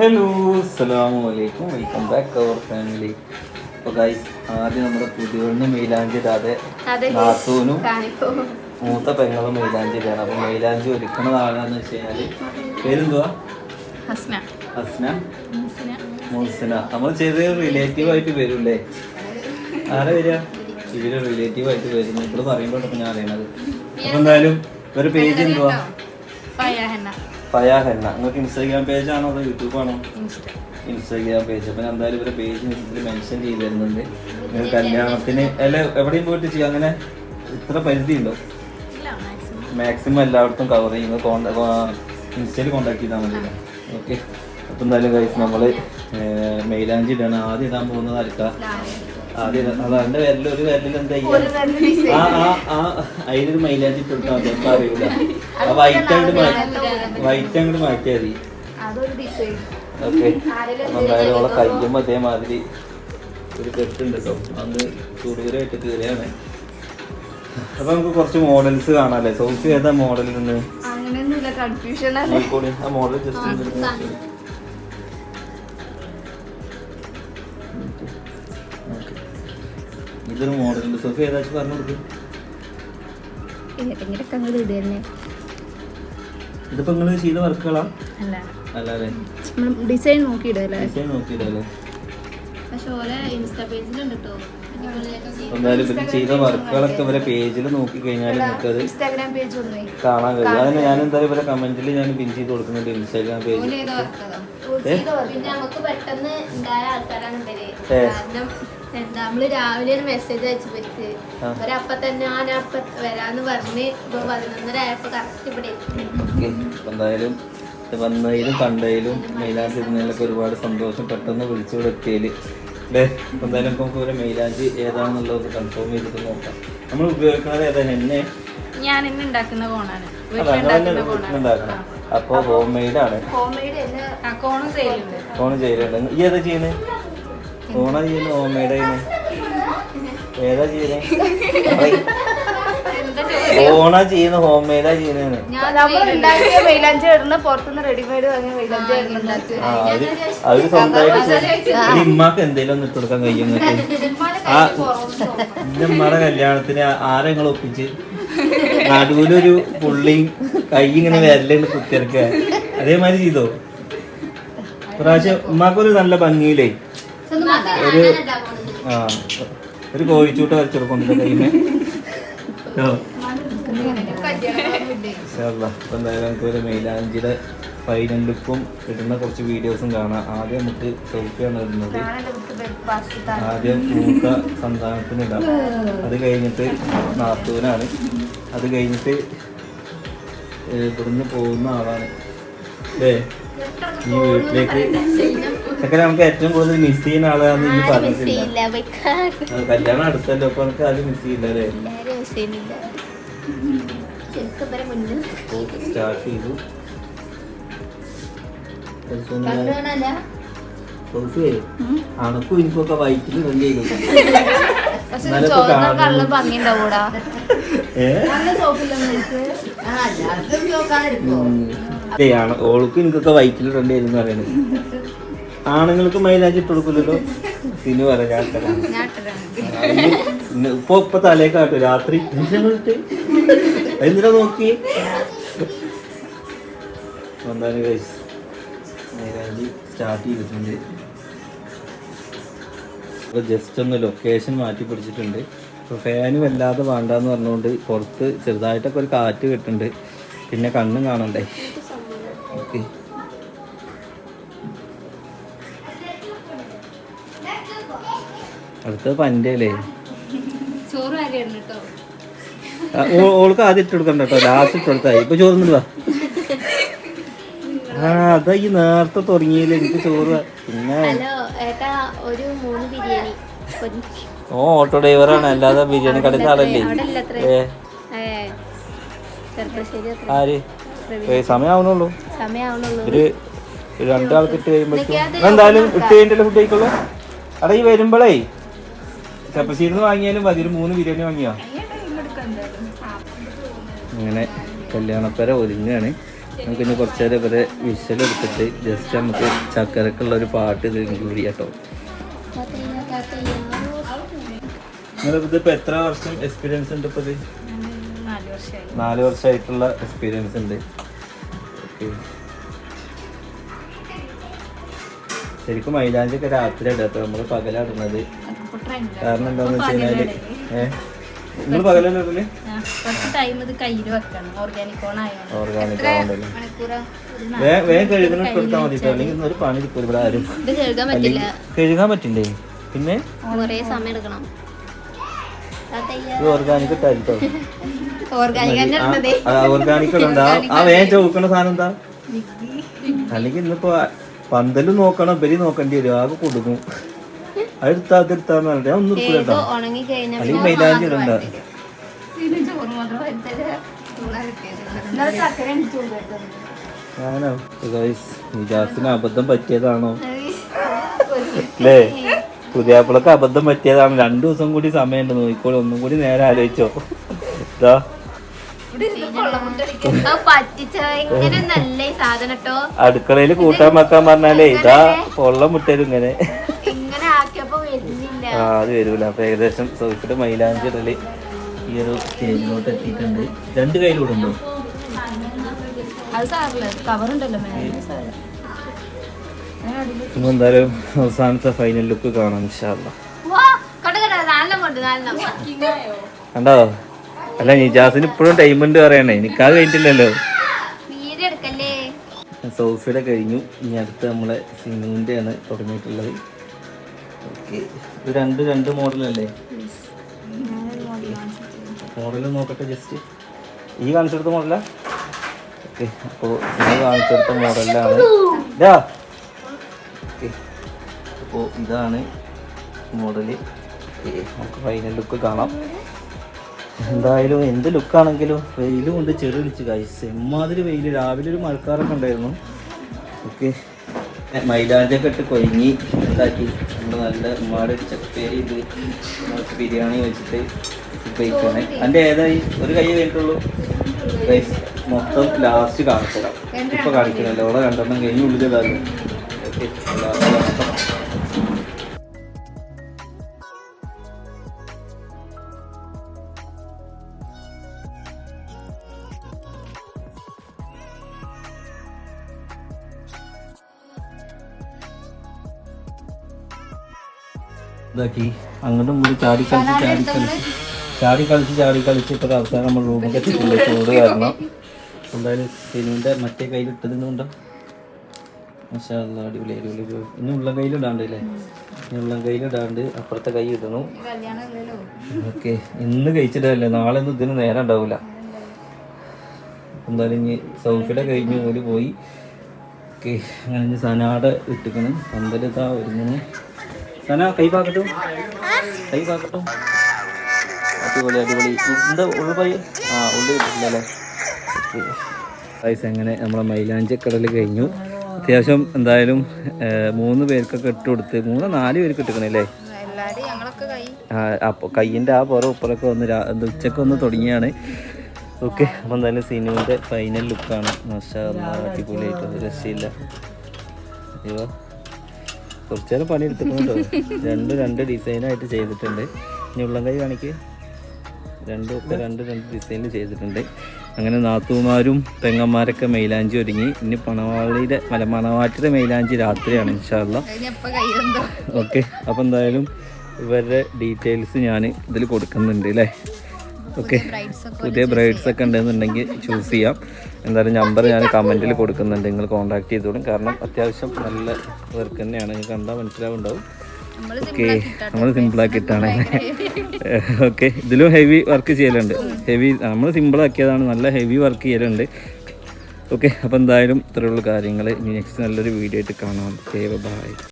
Hello അസ്സലാമു അലൈക്കും welcome back our family അപ്പോൾ ഗൈസ് ആദ്യം നമ്മുടെ പുതിയവണ്ണി മൈലാഞ്ചി ഇടാതെ നാത്തൂനും മൂത്ത പെങ്ങളും മൈലാഞ്ചി ഇടാണ് അപ്പോൾ മൈലാഞ്ചി ഒരുക്കണത് ആരാന്ന് വെച്ച് കഴിഞ്ഞാൽ പേരെന്തുവാ? ഹസ്ന. മുഹസിന നമ്മൾ ചെറിയ റിലേറ്റീവ് ആയിട്ട് വരൂല്ലേ? ആരാ വരിക? ഇവർ റിലേറ്റീവ് ആയിട്ട് വരുന്നു ഇപ്പോൾ പറയുമ്പോഴാണ് ഞാൻ അറിയണത്. അപ്പോൾ എന്തായാലും ഒരു പേജ് എന്തുവാ? ഫയാഹന്ന എന്ന നിങ്ങൾക്ക് ഇൻസ്റ്റാഗ്രാം പേജ് ആണോ അതോ യൂട്യൂബ് ആണോ? ഇൻസ്റ്റാഗ്രാം പേജ് അപ്പം ഞാൻ എന്തായാലും ഇവരുടെ പേജ് ഇതിൽ മെൻഷൻ ചെയ്ത് തരുന്നുണ്ട്. നിങ്ങൾ കല്യാണത്തിന് അല്ല എവിടെയും പോയിട്ട് ചെയ്യാം. അങ്ങനെ ഇത്ര പരിധി ഉണ്ടോ? മാക്സിമം എല്ലായിടത്തും കവർ ചെയ്യുന്നത് ഇൻസ്റ്റയിൽ കോണ്ടാക്ട് ചെയ്താൽ മതി ഓക്കെ അപ്പം എന്തായാലും കഴിച്ച് നമ്മൾ മെയിലാഞ്ചി ഇടാണ്. ആദ്യം ഇടാൻ പോകുന്നത് ആർക്കാ? ഒരു വിരലിൽ എന്താ ആ ആ ആ അതിലൊരു മൈലാഞ്ചി ഇട്ട് കൊടുത്താൽ മതി അപ്പം അറിയില്ല ആ വൈറ്റ് അങ്ങോട്ട് മാറ്റി വൈറ്റ് അങ്ങോട്ട് മാറ്റിയാൽ മതി. ഓക്കെ. എന്തായാലും അവളെ അതേമാതിരി ഒരു കെട്ടുണ്ട് കേട്ടോ അന്ന് ചൂടുകൂരായിട്ട് കയറിയാണ് അപ്പൊ നമുക്ക് കുറച്ച് മോഡൽസ് കാണാല്ലേ? സോഫി ഏതാ മോഡലിൽ നിന്ന് അങ്ങനെയൊന്നുമില്ല കൺഫ്യൂഷൻ ആണ്. ആ മോഡൽ ജസ്റ്റ് ഇതൊരു മോഡലുണ്ട് സോഫി ഏതാച്ചു പറഞ്ഞു കൊടുക്കും. ഏതെങ്കിലൊക്കെ അങ്ങോട്ട് ഇത് തന്നെ? ഇതിപ്പോ നിങ്ങൾ ചെയ്ത വർക്കുകളാ? അല്ല. ഡിസൈൻ നോക്കിയിടല്ലേ? ഡിസൈൻ നോക്കിയില്ലല്ലേ പക്ഷെ ഓലെ ഇൻസ്റ്റാ പേജിലുണ്ട് കേട്ടോ എന്തായാലും ഇവർ ചെയ്ത വർക്കുകളൊക്കെ ഇവരെ പേജിൽ നോക്കി കഴിഞ്ഞാൽ കാണാൻ കഴിയും. അതിന് ഞാൻ എന്തായാലും ഇവരെ കമന്റിൽ ഞാൻ പിൻ ചെയ്ത് കൊടുക്കുന്നുണ്ട് ഇൻസ്റ്റാഗ്രാം പേജ് പിന്നെ നമുക്ക് പെട്ടെന്ന് ഉണ്ടായ ആൾക്കാരാണ് ഇവർ. എന്താ നമ്മൾ രാവിലെ ഒരു മെസ്സേജ് അയച്ചു പറ്റി ആ. ഒരപ്പ തന്നെ ഞാൻ അപ്പ വരാന്ന് പറഞ്ഞ് ഇപ്പൊ പതിനൊന്നര ആയപ്പോ കറക്റ്റ് ഇവിടെ എത്തി. ഓക്കെ. എന്തായാലും വന്നതിലും കണ്ടതിലും മൈലാഞ്ചിരുന്നതിലൊക്കെ ഒരുപാട് സന്തോഷം. പെട്ടെന്ന് വിളിച്ചു അല്ലേ? എന്തായാലും നമുക്ക് ഒരു മെയിലാഞ്ചി ഏതാണെന്നുള്ളത് കൺഫേം ചെയ്തിട്ട് നോക്കാം. നമ്മൾ ഉപയോഗിക്കുന്നത് ഏതാണ് എന്നെ ഞാൻ എന്നെ ഉണ്ടാക്കുന്ന കോണാണ്. അപ്പൊ അങ്ങനെ ഉണ്ടാക്കണം അപ്പോൾ ഹോം മെയ്ഡാണ് ഹോം മെയ്ഡ് കോണും സെയിലുണ്ട് ഫോൺ ചെയ്യലുണ്ട് ഈ ഏതാ ചെയ്യുന്നത് ഫോണാ ചെയ്യുന്നു ഓമയുടെ ഏതാ ചെയ്യുന്നത് ഫോണാ ചെയ്യുന്ന ഹോം മെയ്ഡാ ചെയ്യുന്നത് നമ്മൾ ഉണ്ടാക്കിയ മൈലാഞ്ചി ഇടുന്ന പുറത്തുനിന്ന് റെഡിമെയ്ഡ് വാങ്ങിയ മൈലാഞ്ചി ഇടുന്നുണ്ടാക്കി ആ അത് അവർ സ്വന്തമായിട്ട് ഇമ്മക്ക് എന്തേലും ഒന്ന് ഇട്ട് കൊടുക്കാൻ കഴിയും ഇമ്മയുടെ ആ എന്റെ കല്യാണത്തിന് ആരെ നിങ്ങൾ ഒപ്പിച്ച്? നടുവിലൊരു പുള്ളിയും കൈ ഇങ്ങനെ വിരലിൽ കുത്തിയിറക്കുക അതേമാതിരി ചെയ്തോ? പ്രാവശ്യം ഉമ്മാക്കൊരു നല്ല ഭംഗിയിലേ ഒരു ആ ഒരു കോഴിച്ചൂട്ട് ഓ. ഇൻഷാല്ലാ. അപ്പൊ എന്തായാലും നമുക്ക് മെയിലാഞ്ചിയുടെ ഫൈനൽ ലുക്കും ഇടുന്ന കുറച്ച് വീഡിയോസും കാണാം. ആദ്യം നമുക്ക് സെൽഫിയാണ് ഇടുന്നത്. ആദ്യം മൂക്ക സന്താനത്തിന് ഇടാം. അത് കഴിഞ്ഞിട്ട് നാത്തൂനാണ്. അത് കഴിഞ്ഞിട്ട് ഇവിടുന്ന് പോകുന്ന ആളാണ്. അല്ലേ ഈ വീട്ടിലേക്ക് ഒക്കെ നമുക്ക് ഏറ്റവും കൂടുതൽ മിസ് ചെയ്യുന്ന ആളാന്ന് ഈ പറഞ്ഞിട്ടില്ല. കല്യാണം അടുത്തല്ലോ അപ്പൊ നമുക്ക് ആരും മിസ് ചെയ്യില്ല അല്ലേ? സ്റ്റാർട്ട് ചെയ്തു. അണക്കും എനിക്കൊക്കെ വൈറ്റിൽ റെഡി ചെയ്തു ഓൾക്ക് എനിക്കൊക്കെ വൈറ്റിൽ റെഡി ചെയ്തെന്ന് പറയുന്നത്. ആണുങ്ങൾക്ക് മൈലാഞ്ചി ഇട്ട് കൊടുക്കില്ലല്ലോ സിനു പറ ഞാൻ ഞാൻ ഇട്ടതാണ് ആ, ഇനി ഇപ്പൊ ഇപ്പൊ തലേ കാട്ടു രാത്രി. എന്തിനാ നോക്കി? സ്റ്റാർട്ട് ചെയ്തിട്ടുണ്ട്. അപ്പോൾ ജസ്റ്റ് ഒന്ന് ലൊക്കേഷൻ മാറ്റി പിടിച്ചിട്ടുണ്ട്. അപ്പോൾ ഫാന് വല്ലാതെ വേണ്ടാന്ന് പറഞ്ഞുകൊണ്ട് പുറത്ത് ചെറുതായിട്ടൊക്കെ ഒരു കാറ്റ് കിട്ടുന്നുണ്ട് പിന്നെ കണ്ണും കാണണ്ടേ? ഓക്കെ. അടുത്തത് പന്റെ ചോറ് കാര്യമാണ് കേട്ടോ. ഓൾക്ക് ആദ്യം ഇട്ട് കൊടുക്കണ്ട കേട്ടോ. ലാസ്റ്റ് ഇട്ട് കൊടുത്തായി ഇപ്പൊ ചോറുന്നില്ല ആ അതാ ഈ നേരത്തെ തുടങ്ങിയില്ല. എനിക്ക് ചോറ് പിന്നെ ഹലോ ഏട്ടാ ഒരു മൂന്ന് ബിരിയാണി. ഓ ഓട്ടോ ഡ്രൈവറാണ് അല്ലാതെ ബിരിയാണി കടയിൽ ആളല്ലേ? ആര്? സമയാവണുള്ളൂ ഒരു ഒരു രണ്ടാൾക്ക് ഇട്ട് കഴിയുമ്പോഴേക്കും. എന്തായാലും ഇട്ട് കഴിഞ്ഞിട്ടല്ലേ ഫുഡ് കഴിക്കുള്ളൂ? അവിടെ ഈ വരുമ്പോഴേ ചെപ്പശ്ശേരിന്ന് വാങ്ങിയാലും മതി ഒരു മൂന്ന് ബിരിയാണി വാങ്ങിയോ? അങ്ങനെ കല്യാണപ്പര ഒരുങ്ങാണ് നമുക്ക് ഇനി കുറച്ച് നേരം ഇവരെ വിഷലെടുത്തിട്ട് ജസ്റ്റ് നമുക്ക് ചക്കരക്കുള്ള ഒരു പാട്ട് ഇത് ഇൻക്ലൂഡ് ചെയ്യാം കേട്ടോ നിങ്ങളിത് ഇതിപ്പോൾ എത്ര വർഷം എക്സ്പീരിയൻസ് ഉണ്ട് ഇപ്പോൾ ഇത്? നാല് വർഷമായി നാല് വർഷമായിട്ടുള്ള എക്സ്പീരിയൻസ് ഉണ്ട്. ശരിക്കും മൈലാഞ്ചൊക്കെ രാത്രി ഇടാത്ത നമ്മൾ പകലാടുന്നത് കാരണം എന്താന്ന് വെച്ച് കഴിഞ്ഞാൽ ഏഹ് നിങ്ങൾ പകലല്ലേ ഇടൽ കുറച്ച് ടൈം ഇത് കയ്യിൽ വെക്കണം. ഓർഗാനിക് ഓൺ ആയതുകൊണ്ട് ഓർഗാനിക് ആവണ്ടല്ലോ വേഗം കഴുകുന്ന കൊടുത്താൽ മതി അല്ലെങ്കിൽ ഒരു പണി എടുക്കും ഇവിടെ ആരും. കഴുകാൻ പറ്റില്ല. പിന്നെ? ഓർഗാനിക് ഇട്ടായിരിട്ടോ ഓർഗാനിക് ആ വേഗം ചോദിക്കണ സാധനം എന്താ? അല്ലെങ്കിൽ ഇന്നിപ്പോ പന്തലും നോക്കണം. ബലി നോക്കേണ്ടി വരും. ആകെ കൊടുക്കും അതെടുത്താ അതിർത്താന്ന് പറഞ്ഞിട്ട് ഒന്നും ഉണങ്ങി കഴിഞ്ഞാൽ അല്ലെങ്കിൽ മൈലാഞ്ചി ഇടണ്ട. ഞാനോ? നിജാസിന് അബദ്ധം പറ്റിയതാണോ? അല്ലേ പുതിയാപ്പിളക്ക് അബദ്ധം പറ്റിയതാണ്. രണ്ടു ദിവസം കൂടി സമയമുണ്ട്. നോക്കിക്കോളൂ. ഒന്നും കൂടി നേരെ ആലോചിച്ചോ. ഇതാ. പറ്റിച്ച? ഇങ്ങനെ നല്ല ഈ അടുക്കളയിൽ കൂട്ടാൻ വെക്കാൻ പറഞ്ഞാലേ ഇതാ പൊള്ളം മുട്ടരും ഇങ്ങനെ. അത് വരൂല. അപ്പൊ ഏകദേശം സോഫിയുടെ മൈലാഞ്ചി ഇടലി ഈ ഒരു സ്റ്റേജിലോട്ട് എത്തിയിട്ടുണ്ട്. രണ്ട് കയ്യിലൂടെ ഉണ്ടോ? എന്തായാലും അവസാനത്തെ ഫൈനൽ ലുക്ക് കാണാം ഇൻഷാല്ല കൊണ്ട് അല്ല നിജാസിന് ഇപ്പോഴും ടൈം ഉണ്ട് പറയണേ. അത് കഴിഞ്ഞിട്ടില്ലല്ലോ. സോഫിയുടെ കഴിഞ്ഞു. ഇനി അടുത്ത് നമ്മളെ സിനുവിന്റെ ആണ് തുടങ്ങിയിട്ടുള്ളത്. ഓക്കെ. ഇത് രണ്ട് രണ്ട് മോഡലല്ലേ? മോഡൽ നോക്കട്ടെ ജസ്റ്റ് ഈ കാണിച്ചെടുത്ത മോഡലാ? ഓക്കെ അപ്പോൾ ഈ കാണിച്ചെടുത്ത മോഡലാണ് ഇതാ. ഓക്കെ അപ്പോൾ ഇതാണ് മോഡൽ. നമുക്ക് ഫൈനൽ ലുക്ക് കാണാം. എന്തായാലും എന്ത് ലുക്കാണെങ്കിലും വെയിൽ കൊണ്ട് ചെറുപിടിച്ച് കഴിച്ച് എമ്മാതിരി വെയിൽ. രാവിലെ ഒരു മഴക്കാറൊക്കെ ഉണ്ടായിരുന്നു. ഓക്കെ മൈലാഞ്ചൊക്കെ ഇട്ട് കൊഴിഞ്ഞി ഇതാക്കി. നമ്മൾ നല്ല ഒരുപാട് ചക്കേരി ഇത് ബിരിയാണി വെച്ചിട്ട് കഴിക്കണേ എന്റെ ഏതായി ഒരു കൈ കഴിഞ്ഞിട്ടുള്ളൂ റൈസ് മൊത്തം ലാസ്റ്റ് കാണിച്ചതാ ഇപ്പൊ കാണിക്കണല്ലോ. അവിടെ രണ്ടെണ്ണം കഴിഞ്ഞ് ഓക്കെ ഇതാക്കി. അങ്ങോട്ടും ഇങ്ങോട്ടും ചാടി കളിച്ച് ചാടി കളിച്ച്. ചാടി കളിച്ച് ചാടി കളിച്ച് ഇപ്പോൾ അവസാനം നമ്മൾ റൂമിൽ എത്തിയിട്ടുണ്ട്. ചൂട് കാരണം എന്തായാലും സിനുവിന്റെ മറ്റേ കയ്യിൽ ഇട്ടതുകൊണ്ടോ മാഷാ അടിപൊളി അടിപൊളി. ഇനി ഉള്ളം കയ്യിൽ ഇടാണ്ട് അല്ലേ? ഇനി ഉള്ളം കയ്യിൽ ഇടാണ്ട് അപ്പുറത്തെ കൈ ഇടണു. ഓക്കെ. ഇന്ന് കഴിച്ചിട്ടല്ലേ നാളെ ഒന്നും ഇതിന് നേരം ഉണ്ടാവില്ല എന്തായാലും ഇനി സൗഫിയുടെ കഴിഞ്ഞ് ഓൽ പോയി. ഓക്കെ. അങ്ങനെ ഇനി സനാടെ ഇട്ടിക്കണ്. പന്തലിതാ ഒരുങ്ങണ്. സന കൈ പാക്കട്ടോ. കൈ പാക്കട്ടോ. അടിപൊളി അടിപൊളി. എന്താ ഉള്ളു പൈ ആ ഉള്ളു കിട്ടില്ലല്ലേ പൈസ എങ്ങനെ നമ്മളെ മൈലാഞ്ചക്കടൽ കഴിഞ്ഞു. അത്യാവശ്യം എന്തായാലും മൂന്ന് പേർക്കൊക്കെ ഇട്ട് കൊടുത്ത് മൂന്ന് നാല് പേർക്ക് ഇട്ടിക്കണല്ലേ അപ്പൊ കയ്യിന്റെ കൈ. അപ്പോൾ കയ്യിന്റെ ആ പുറം ഉപ്പറൊക്കെ വന്ന് എന്താ ഉച്ചയ്ക്ക് ഒന്ന് തുടങ്ങിയാണ്. ഓക്കെ അപ്പോൾ എന്തായാലും സിനിമന്റെ ഫൈനൽ ലുക്കാണ് മാഷാ അടിപൊളിയായിട്ട്. രക്ഷയില്ല. അയ്യോ. കുറച്ച് നേരം പണി എടുത്തിട്ടുണ്ടോ രണ്ട് രണ്ട് ഡിസൈനായിട്ട് ചെയ്തിട്ടുണ്ട്. ഇനി ഉള്ളം കൈ കാണിക്ക്. രണ്ട് രണ്ട് രണ്ട് ഡിസൈനിൽ ചെയ്തിട്ടുണ്ട്. അങ്ങനെ നാത്തൂമാരും പെങ്ങന്മാരൊക്കെ മൈലാഞ്ചി ഒരുങ്ങി. ഇനി പണവാളിയുടെ മല മണവാറ്റിയുടെ മൈലാഞ്ചി രാത്രിയാണ് ഇൻഷാല്ല ഓക്കെ അപ്പം എന്തായാലും ഇവരുടെ ഡീറ്റെയിൽസ് ഞാൻ ഇതിൽ കൊടുക്കുന്നുണ്ട് അല്ലേ ഓക്കെ. പുതിയ ബ്രൈഡ്സ് ഒക്കെ ഉണ്ടെന്നുണ്ടെങ്കിൽ ചൂസ് ചെയ്യാം. എന്തായാലും നമ്പർ ഞാൻ കമന്റിൽ കൊടുക്കുന്നുണ്ട്. നിങ്ങൾ കോൺടാക്ട് ചെയ്തോളും. കാരണം അത്യാവശ്യം നല്ല വർക്ക് തന്നെയാണ്. നിങ്ങൾക്ക് കണ്ടാൽ മനസ്സിലാവുണ്ടാവും. ഓക്കെ. നമ്മൾ സിമ്പിളാക്കിയിട്ടാണ് ഓക്കെ. ഇതിലും ഹെവി വർക്ക് ചെയ്യലുണ്ട്. ഹെവി നമ്മൾ സിമ്പിളാക്കിയതാണ് നല്ല ഹെവി വർക്ക് ചെയ്യലുണ്ട്. ഓക്കെ. അപ്പോൾ എന്തായാലും ഇത്രയുള്ള കാര്യങ്ങൾ ഇനി നെക്സ്റ്റ് നല്ലൊരു വീഡിയോ ആയിട്ട് കാണാം. ഓക്കെ. ബൈ